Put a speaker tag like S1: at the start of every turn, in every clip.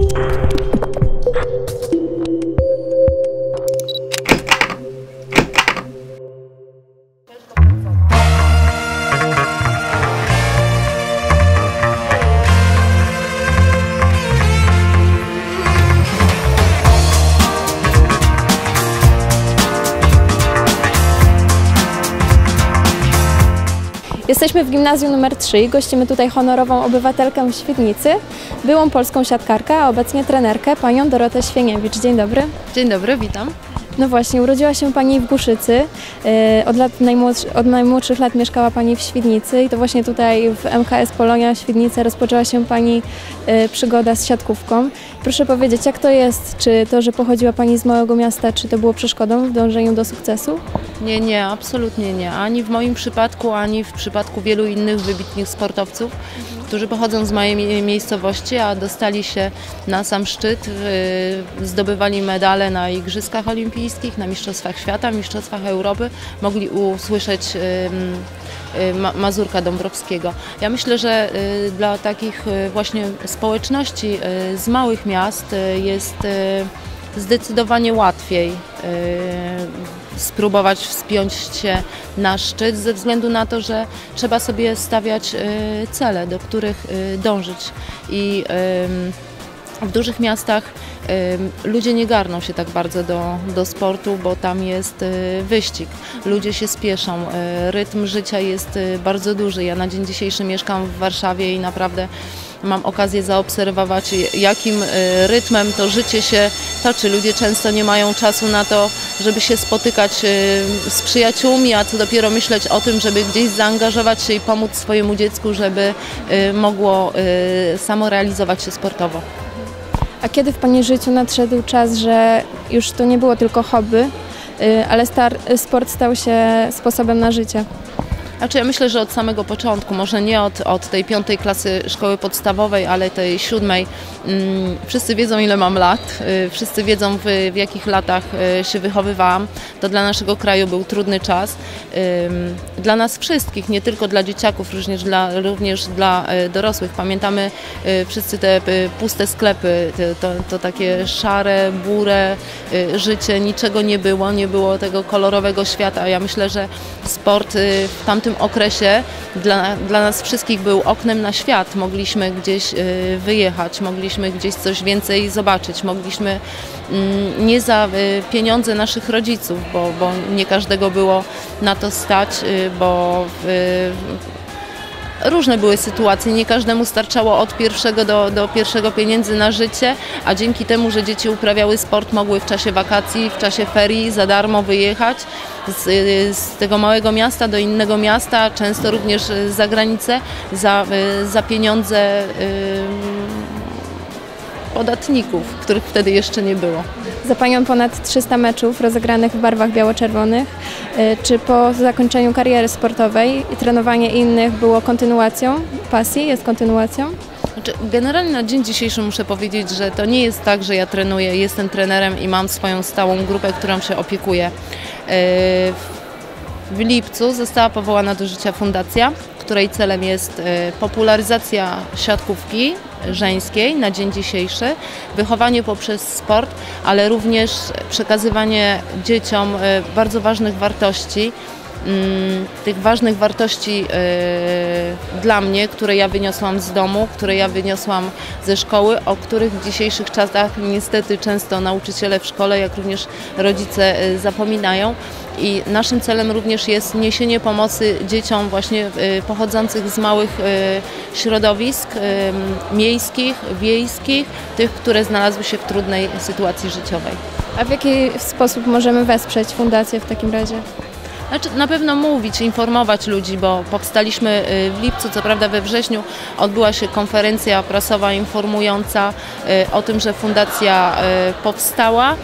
S1: Thank you. Jesteśmy w gimnazjum numer 3 i gościmy tutaj honorową obywatelkę Świdnicy, byłą polską siatkarkę, a obecnie trenerkę, panią Dorotę Świeniewicz. Dzień dobry.
S2: Dzień dobry, witam.
S1: No właśnie, urodziła się Pani w Głuszycy. Yy, Od, lat najmłodszy, od najmłodszych lat mieszkała Pani w Świdnicy i to właśnie tutaj w MKS Polonia Świdnicy rozpoczęła się Pani yy, przygoda z siatkówką. Proszę powiedzieć, jak to jest? Czy to, że pochodziła Pani z małego miasta, czy to było przeszkodą w dążeniu do sukcesu?
S2: Nie, nie, absolutnie nie. Ani w moim przypadku, ani w przypadku wielu innych wybitnych sportowców, którzy pochodzą z mojej mie- miejscowości, a dostali się na sam szczyt, zdobywali medale na Igrzyskach Olimpijskich, na Mistrzostwach Świata, Mistrzostwach Europy, mogli usłyszeć Ma- Mazurka Dąbrowskiego. Ja myślę, że yy, dla takich yy, właśnie społeczności yy, z małych miast jest zdecydowanie łatwiej spróbować wspiąć się na szczyt ze względu na to, że trzeba sobie stawiać y, cele, do których y, dążyć. I w dużych miastach ludzie nie garną się tak bardzo do, do sportu, bo tam jest y, wyścig. Ludzie się spieszą, rytm życia jest bardzo duży. Ja na dzień dzisiejszy mieszkam w Warszawie i naprawdę mam okazję zaobserwować, jakim y, rytmem to życie się toczy. Ludzie często nie mają czasu na to, żeby się spotykać y, z przyjaciółmi, a co dopiero myśleć o tym, żeby gdzieś zaangażować się i pomóc swojemu dziecku, żeby y, mogło samorealizować się sportowo.
S1: A kiedy w Pani życiu nadszedł czas, że już to nie było tylko hobby, ale sport stał się sposobem na życie?
S2: Znaczy ja myślę, że od samego początku, może nie od, od tej piątej klasy szkoły podstawowej, ale tej siódmej, mm, wszyscy wiedzą ile mam lat, y, wszyscy wiedzą w, w jakich latach y, się wychowywałam. To dla naszego kraju był trudny czas. Dla nas wszystkich, nie tylko dla dzieciaków, również dla, również dla y, dorosłych. Pamiętamy wszyscy te puste sklepy, to, to takie szare, bure y, życie, niczego nie było, nie było tego kolorowego świata. Ja myślę, że sport w tamtym okresie dla, dla nas wszystkich był oknem na świat. Mogliśmy gdzieś y, wyjechać, mogliśmy gdzieś coś więcej zobaczyć, mogliśmy mm, nie za y, pieniądze naszych rodziców, bo, bo nie każdego było na to stać, y, bo y, Różne były sytuacje, nie każdemu starczało od pierwszego do, do pierwszego pieniędzy na życie, a dzięki temu, że dzieci uprawiały sport, mogły w czasie wakacji, w czasie ferii za darmo wyjechać z, z tego małego miasta do innego miasta, często również za granicę, za, za pieniądze ym, podatników, których wtedy jeszcze nie było.
S1: Za Panią ponad 300 meczów rozegranych w barwach biało-czerwonych. Yy, Czy po zakończeniu kariery sportowej trenowanie innych było kontynuacją pasji? Jest kontynuacją?
S2: Znaczy, generalnie na dzień dzisiejszy muszę powiedzieć, że to nie jest tak, że ja trenuję, jestem trenerem i mam swoją stałą grupę, którą się opiekuję. Yy, W lipcu została powołana do życia fundacja, której celem jest yy, popularyzacja siatkówki żeńskiej na dzień dzisiejszy, wychowanie poprzez sport, ale również przekazywanie dzieciom yy, bardzo ważnych wartości, tych ważnych wartości e, dla mnie, które ja wyniosłam z domu, które ja wyniosłam ze szkoły, o których w dzisiejszych czasach niestety często nauczyciele w szkole, jak również rodzice e, zapominają. I naszym celem również jest niesienie pomocy dzieciom właśnie e, pochodzących z małych środowisk miejskich, wiejskich, tych, które znalazły się w trudnej sytuacji życiowej.
S1: A w jaki sposób możemy wesprzeć fundację w takim razie?
S2: Znaczy, na pewno mówić, informować ludzi, bo powstaliśmy y, w lipcu, co prawda we wrześniu odbyła się konferencja prasowa informująca y, o tym, że fundacja y, powstała.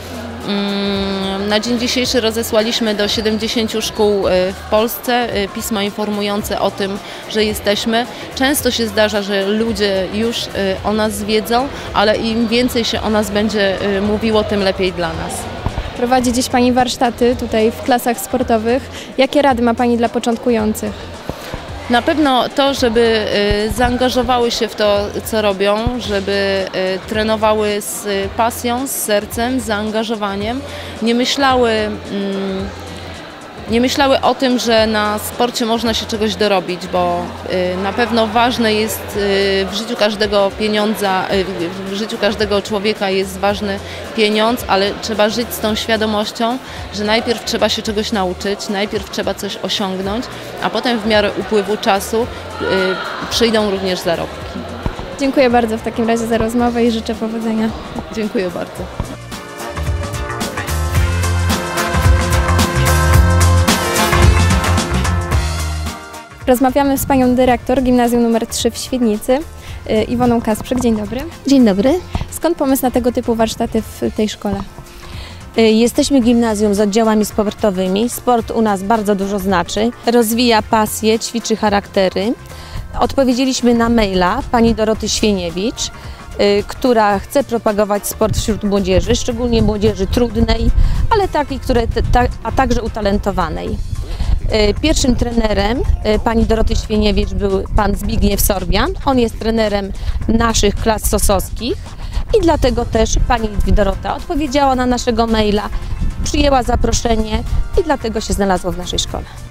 S2: Mm, Na dzień dzisiejszy rozesłaliśmy do 70 szkół w Polsce pismo informujące o tym, że jesteśmy. Często się zdarza, że ludzie już o nas wiedzą, ale im więcej się o nas będzie mówiło, tym lepiej dla nas.
S1: Prowadzi dziś Pani warsztaty tutaj w klasach sportowych. Jakie rady ma Pani dla początkujących?
S2: Na pewno to, żeby y, zaangażowały się w to, co robią, żeby y, trenowały z pasją, z sercem, z zaangażowaniem, nie myślały, mm, nie myślały o tym, że na sporcie można się czegoś dorobić, bo y, na pewno ważne jest y, w życiu każdego pieniądza, y, w życiu każdego człowieka jest ważny pieniądz, ale trzeba żyć z tą świadomością, że najpierw trzeba się czegoś nauczyć, najpierw trzeba coś osiągnąć, a potem w miarę upływu czasu przyjdą również zarobki.
S1: Dziękuję bardzo w takim razie za rozmowę i życzę powodzenia.
S2: Dziękuję bardzo.
S1: Rozmawiamy z panią dyrektor Gimnazjum nr 3 w Świdnicy, y, Iwoną Kasprzyk. Dzień dobry.
S3: Dzień dobry.
S1: Skąd pomysł na tego typu warsztaty w tej szkole?
S3: Y, Jesteśmy gimnazjum z oddziałami sportowymi. Sport u nas bardzo dużo znaczy. Rozwija pasję, ćwiczy charaktery. Odpowiedzieliśmy na maila pani Doroty Świeniewicz, y, która chce propagować sport wśród młodzieży, szczególnie młodzieży trudnej, ale takiej, które, a także utalentowanej. Y, Pierwszym trenerem y, pani Doroty Świeniewicz był pan Zbigniew Sorbian. On jest trenerem naszych klas sosowskich i dlatego też pani Dorota odpowiedziała na naszego maila, przyjęła zaproszenie i dlatego się znalazła w naszej szkole.